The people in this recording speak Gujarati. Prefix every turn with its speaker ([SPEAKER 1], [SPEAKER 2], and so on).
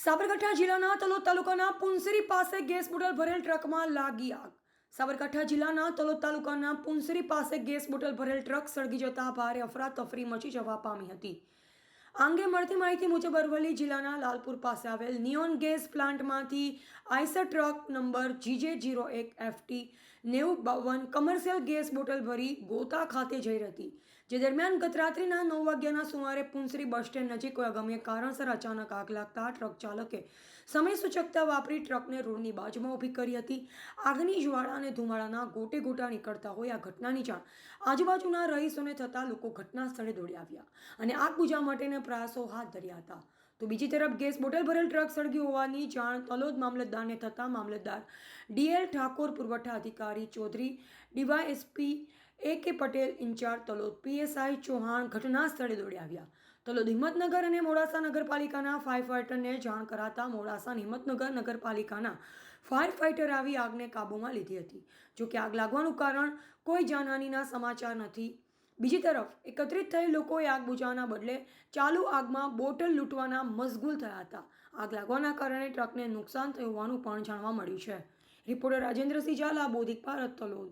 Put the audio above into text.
[SPEAKER 1] સાબરકાંઠા જિલ્લાના તલોદ તાલુકાના પુનસરી પાસે ગેસ બોટલ ભરેલ ટ્રકમાં લાગી આગ. સાબરકાંઠા જિલ્લાના તલોદ તાલુકાના પુનસરી પાસે ગેસ બોટલ ભરેલ ટ્રક સળગી જતા ભારે અફરાતફરી મચી જવા પામી હતી. આ અંગે મળતી માહિતી મુજબ અરવલ્લી જિલ્લાના લાલપુર પાસે આવેલ neon gas પ્લાન્ટમાંથી Eicher truck number GJ zero એક એફટી નેવું બાવન કમર્શિયલ ગેસ બોટલ ભરી ગોતા ખાતે જઈ હતી જે દરમિયાન ગત રાત્રિના નવ વાગ્યાના સુમારે પુંસરી બસ સ્ટેન્ડ નજીક કોઈ અગમ્ય કારણસર અચાનક આગ લાગતા ટ્રક ચાલકે સમય સૂચકતા વાપરી ટ્રકને રોડની બાજુમાં ઊભી કરી હતી. આગની જ્વાળા અને ધુમાડાના ગોટે ગોટા નીકળતા હોય આ ઘટનાની જાણ આજુબાજુના રહીશોને થતાં લોકો ઘટના સ્થળે દોડી આવ્યા અને આગ બુઝાવવા માટેના પ્રયાસો હાથ ધર્યા હતા. તો બીજી તરફ ગેસ બોટલ ભરેલ ટ્રક સળગી હોવાની જાણ તલોદ મામલતદારને થતાં મામલતદાર ડીએલ ઠાકોર પુરવઠા અધિકારી Chaudhary DySP A K Patel in-charge Talod PSI Chauhan ઘટના સ્થળે દોડી આવ્યા. તલોદ હિંમતનગર અને મોડાસા નગરપાલિકાના ફાયર ફાઇટરને જાણ કરાતા મોડાસા હિંમતનગર નગરપાલિકાના ફાયર ફાઇટર આવી આગને કાબૂમાં લીધી હતી. જોકે આગ લાગવાનું કારણ કોઈ જાનહાનિના સમાચાર નથી. બીજી તરફ, એકત્રિત થઈ લોકોએ આગ બુજાવવાના બદલે ચાલુ આગમાં બોટલ લૂંટવાના મશગુલ થયા હતા. આગ લાગવાના કારણે ટ્રકને નુકસાન થયું હોવાનું પણ જાણવા મળ્યું છે. રિપોર્ટર રાજેન્દ્રસિંહ ઝાલા બોધિક ભારત તલોદ.